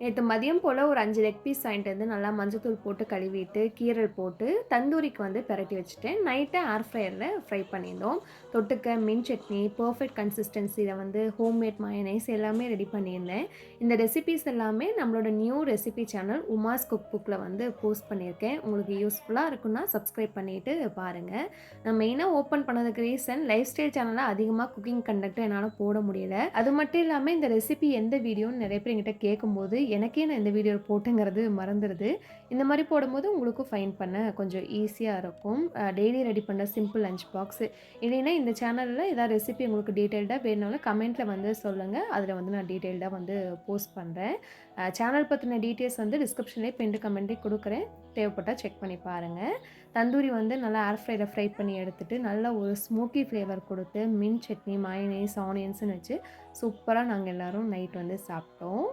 நேற்று மதியம் போல் ஒரு அஞ்சு லெக் பீஸ் வாங்கிட்டு வந்து நல்லா மஞ்சத்தூள் போட்டு கழுவிட்டு கீரல் போட்டு தந்தூரிக்கு வந்து பிரட்டி வச்சுட்டேன். நைட்டு ஏர் ஃப்ரையரில் ஃப்ரை பண்ணியிருந்தோம். தொட்டுக்க மின் சட்னி பர்ஃபெக்ட் கன்சிஸ்டன்சியில் வந்து ஹோம்மேட் மயனைஸ் எல்லாமே ரெடி பண்ணியிருந்தேன். இந்த ரெசிபிஸ் எல்லாமே நம்மளோட new recipe channel Uma's cook புக்கில் வந்து போஸ்ட் பண்ணியிருக்கேன். உங்களுக்கு யூஸ்ஃபுல்லாக இருக்குன்னா சப்ஸ்கிரைப் பண்ணிவிட்டு பாருங்கள் நான் மெயினாக ஓப்பன் பண்ணதுக்கு ரீசன் லைஃப் ஸ்டைல் சேனலில் அதிகமாக குக்கிங் கண்டக்ட் என்னால் போட முடியல. அது மட்டும் இல்லாமல் இந்த ரெசிபி எந்த வீடியோன்னு நிறைய பேர் எங்கிட்ட கேட்கும்போது எனக்கே நான் இந்த வீடியோ போட்டுங்கிறது மறந்துடுது இந்த மாதிரி போடும்போது உங்களுக்கும் ஃபைன் பண்ண கொஞ்சம் ஈஸியாக இருக்கும். டெய்லி ரெடி பண்ண சிம்பிள் லஞ்ச் பாக்ஸு இல்லைன்னா இந்த சேனலில் ஏதாவது ரெசிபி உங்களுக்கு டீட்டெயில்டாக வேணுனாலும் கமெண்ட்டில் வந்து சொல்லுங்கள் அதில் வந்து நான் டீட்டெயில்டாக வந்து போஸ்ட் பண்ணுறேன் சேனல் பற்றின டீட்டெயில்ஸ் வந்து டிஸ்கிரிப்ஷன்லேயே பெண்டு கமெண்ட்டே கொடுக்குறேன். தேவைப்பட்டால் செக் பண்ணி பாருங்கள் தந்தூரி வந்து நல்லா ஏர் ஃப்ரையில் ஃப்ரை பண்ணி எடுத்துகிட்டு நல்லா ஒரு ஸ்மோக்கி ஃப்ளேவர் கொடுத்து மின் சட்னி மயனேஸ் ஆனியன்ஸ்னு வச்சு சூப்பராக நாங்கள் எல்லோரும் நைட் வந்து சாப்பிட்டோம்.